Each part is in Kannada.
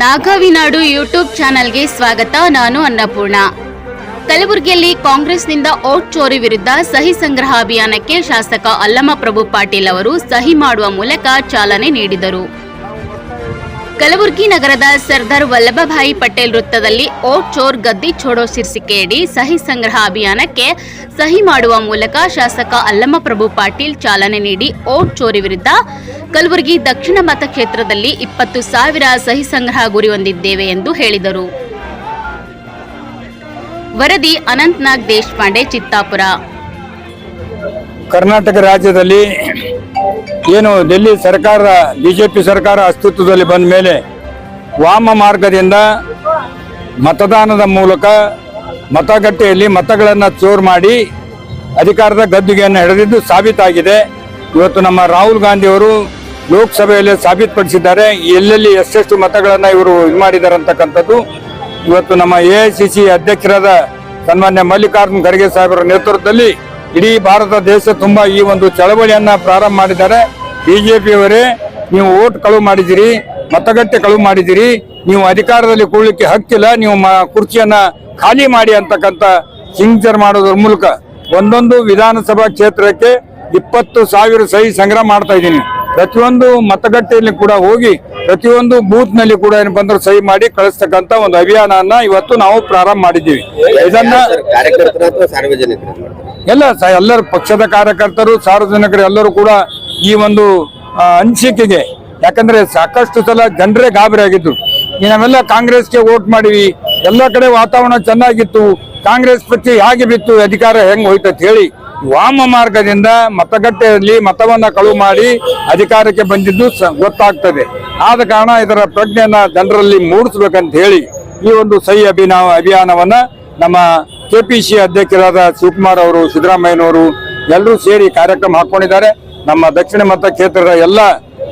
ನಾಗವಿನಾಡು ಯೂಟ್ಯೂಬ್ ಚಾನೆಲ್ಗೆ ಸ್ವಾಗತ. ನಾನು ಅನ್ನಪೂರ್ಣ. ಕಲಬುರಗಿಯಲ್ಲಿ ಕಾಂಗ್ರೆಸ್ನಿಂದ ಓಟ್ ಚೋರಿ ವಿರುದ್ಧ ಸಹಿ ಸಂಗ್ರಹ ಅಭಿಯಾನಕ್ಕೆ ಶಾಸಕ ಅಲ್ಲಮ್ಮ ಪ್ರಭು ಪಾಟೀಲ್ ಅವರು ಸಹಿ ಮಾಡುವ ಮೂಲಕ ಚಾಲನೆ ನೀಡಿದರು. ಕಲಬುರಗಿ ನಗರದ ಸರ್ದಾರ್ ವಲ್ಲಭಭಾಯಿ ಪಟೇಲ್ ವೃತ್ತದಲ್ಲಿ ಓಟ್ ಚೋರ್ ಗದ್ದಿ ಛೋಡೋ ಶೀರ್ಷಿಕೆಯಡಿ ಸಹಿ ಸಂಗ್ರಹ ಅಭಿಯಾನಕ್ಕೆ ಸಹಿ ಮಾಡುವ ಮೂಲಕ ಶಾಸಕ ಅಲ್ಲಮ್ಮಪ್ರಭು ಪಾಟೀಲ್ ಚಾಲನೆ ನೀಡಿ ಓಟ್ ಚೋರಿ ವಿರುದ್ಧ ಕಲಬುರಗಿ ದಕ್ಷಿಣ ಮತಕ್ಷೇತ್ರದಲ್ಲಿ ಇಪ್ಪತ್ತು ಸಾವಿರ ಸಹಿ ಸಂಗ್ರಹ ಗುರಿ ಹೊಂದಿದ್ದೇವೆ ಎಂದು ಹೇಳಿದರು. ವರದಿ ಅನಂತ್ನಾಗ್ ದೇಶಪಾಂಡೆ, ಚಿತ್ತಾಪುರ. ಕರ್ನಾಟಕ ರಾಜ್ಯದಲ್ಲಿ ಏನು ಡೆಲ್ಲಿ ಸರ್ಕಾರ, ಬಿಜೆಪಿ ಸರ್ಕಾರ ಅಸ್ತಿತ್ವದಲ್ಲಿ ಬಂದ ಮೇಲೆ ವಾಮ ಮಾರ್ಗದಿಂದ ಮತದಾನದ ಮೂಲಕ ಮತಗಟ್ಟೆಯಲ್ಲಿ ಮತಗಳನ್ನು ಚೋರ್ ಮಾಡಿ ಅಧಿಕಾರದ ಗದ್ದುಗೆಯನ್ನು ಹಿಡಿದಿದ್ದು ಸಾಬೀತಾಗಿದೆ. ಇವತ್ತು ನಮ್ಮ ರಾಹುಲ್ ಗಾಂಧಿ ಅವರು ಲೋಕಸಭೆಯಲ್ಲಿ ಸಾಬೀತುಪಡಿಸಿದ್ದಾರೆ. ಎಲ್ಲೆಲ್ಲಿ ಎಷ್ಟೆಷ್ಟು ಮತಗಳನ್ನು ಇವರು ಇದು ಮಾಡಿದ್ದಾರೆ ಅಂತಕ್ಕಂಥದ್ದು ಇವತ್ತು ನಮ್ಮ ಎ ಸಿ ಅಧ್ಯಕ್ಷರಾದ ಸನ್ಮಾನ್ಯ ಮಲ್ಲಿಕಾರ್ಜುನ್ ಖರ್ಗೆ ಸಾಹೇಬರ ನೇತೃತ್ವದಲ್ಲಿ ಇಡೀ ಭಾರತ ದೇಶ ತುಂಬಾ ಈ ಒಂದು ಚಳವಳಿಯನ್ನು ಪ್ರಾರಂಭ ಮಾಡಿದ್ದಾರೆ. ಬಿಜೆಪಿಯವರೇ ನೀವು ಓಟ್ ಕಳುವು ಮಾಡಿದಿರಿ ಮತಗಟ್ಟೆ ಕಳುವು ಮಾಡಿದಿರಿ ನೀವು ಅಧಿಕಾರದಲ್ಲಿ ಕೂಡಲಿಕ್ಕೆ ಹಕ್ಕಿಲ್ಲ ನೀವು ಕುರ್ಚಿಯನ್ನ ಖಾಲಿ ಮಾಡಿ ಅಂತಕ್ಕಂಥ ಸಿಗ್ನೇಚರ್ ಮಾಡೋದ್ರ ಮೂಲಕ ಒಂದೊಂದು ವಿಧಾನಸಭಾ ಕ್ಷೇತ್ರಕ್ಕೆ ಇಪ್ಪತ್ತು ಸಾವಿರ ಸಹಿ ಸಂಗ್ರಹ ಮಾಡ್ತಾ ಇದ್ದೀನಿ. ಪ್ರತಿಯೊಂದು ಮತಗಟ್ಟೆಯಲ್ಲಿ ಕೂಡ ಹೋಗಿ ಪ್ರತಿಯೊಂದು ಬೂತ್ನಲ್ಲಿ ಕೂಡ ಏನು ಅಂದ್ರೆ ಸಹಿ ಮಾಡಿ ಕಳಿಸ್ತಕ್ಕಂತ ಒಂದು ಅಭಿಯಾನ ಇವತ್ತು ನಾವು ಪ್ರಾರಂಭ ಮಾಡಿದ್ದೀವಿ. ಇದನ್ನ ಎಲ್ಲ ಎಲ್ಲರೂ ಪಕ್ಷದ ಕಾರ್ಯಕರ್ತರು ಸಾರ್ವಜನಿಕರು ಎಲ್ಲರೂ ಕೂಡ ಈ ಒಂದು ಅನಿಸಿಕೆಗೆ. ಯಾಕಂದ್ರೆ ಸಾಕಷ್ಟು ಸಲ ಜನರೇ ಗಾಬರಿ ಆಗಿದ್ರು. ಈ ನಾವೆಲ್ಲ ಕಾಂಗ್ರೆಸ್ಗೆ ವೋಟ್ ಮಾಡಿವಿ. ಎಲ್ಲ ಕಡೆ ವಾತಾವರಣ ಚೆನ್ನಾಗಿತ್ತು. ಕಾಂಗ್ರೆಸ್ ಪಕ್ಷ ಹೇಗೆ ಬಿತ್ತು, ಅಧಿಕಾರ ಹೆಂಗ್ ಹೋಯ್ತು ಅಂತ ಹೇಳಿ ವಾಮ ಮಾರ್ಗದಿಂದ ಮತಗಟ್ಟೆಯಲ್ಲಿ ಮತವನ್ನ ಕಳುವು ಮಾಡಿ ಅಧಿಕಾರಕ್ಕೆ ಬಂದಿದ್ದು ಗೊತ್ತಾಗ್ತದೆ. ಆದ ಕಾರಣ ಇದರ ಪ್ರಜ್ಞೆಯನ್ನ ಜನರಲ್ಲಿ ಮೂಡಿಸ್ಬೇಕಂತ ಹೇಳಿ ಈ ಒಂದು ಸಹಿ ಅಭಿನವ ಅಭಿಯಾನವನ್ನ ನಮ್ಮ ಕೆಪಿಸಿ ಅಧ್ಯಕ್ಷರಾದ ಶಿವಕುಮಾರ್ ಅವರು, ಸಿದ್ದರಾಮಯ್ಯನವರು ಎಲ್ಲರೂ ಸೇರಿ ಕಾರ್ಯಕ್ರಮ ಹಾಕೊಂಡಿದ್ದಾರೆ. ನಮ್ಮ ದಕ್ಷಿಣ ಮತ ಕ್ಷೇತ್ರದ ಎಲ್ಲ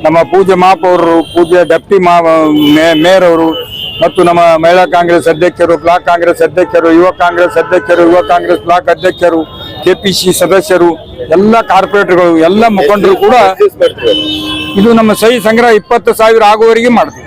ನಮ್ಮ ಪೂಜೆ ಮಹಾಪೌರರು ಪೂಜೆ ಡೆಪ್ಟಿ ಮಾ ಮೇ- ಮೇಯರ್ ಅವರು ಮತ್ತು ನಮ್ಮ ಮಹಿಳಾ ಕಾಂಗ್ರೆಸ್ ಅಧ್ಯಕ್ಷರು ಬ್ಲಾಕ್ ಕಾಂಗ್ರೆಸ್ ಅಧ್ಯಕ್ಷರು ಯುವ ಕಾಂಗ್ರೆಸ್ ಅಧ್ಯಕ್ಷರು ಯುವ ಕಾಂಗ್ರೆಸ್ ಬ್ಲಾಕ್ ಅಧ್ಯಕ್ಷರು ಕೆಪಿಸಿ ಸದಸ್ಯರು ಎಲ್ಲ ಕಾರ್ಪೊರೇಟರ್ಗಳು ಎಲ್ಲ ಮುಖಂಡರು ಕೂಡ ಇದು ನಮ್ಮ ಸಹಿ ಸಂಗ್ರಹ ಇಪ್ಪತ್ತು ಸಾವಿರ ಆಗುವವರೆಗೆ ಮಾಡ್ತೀವಿ.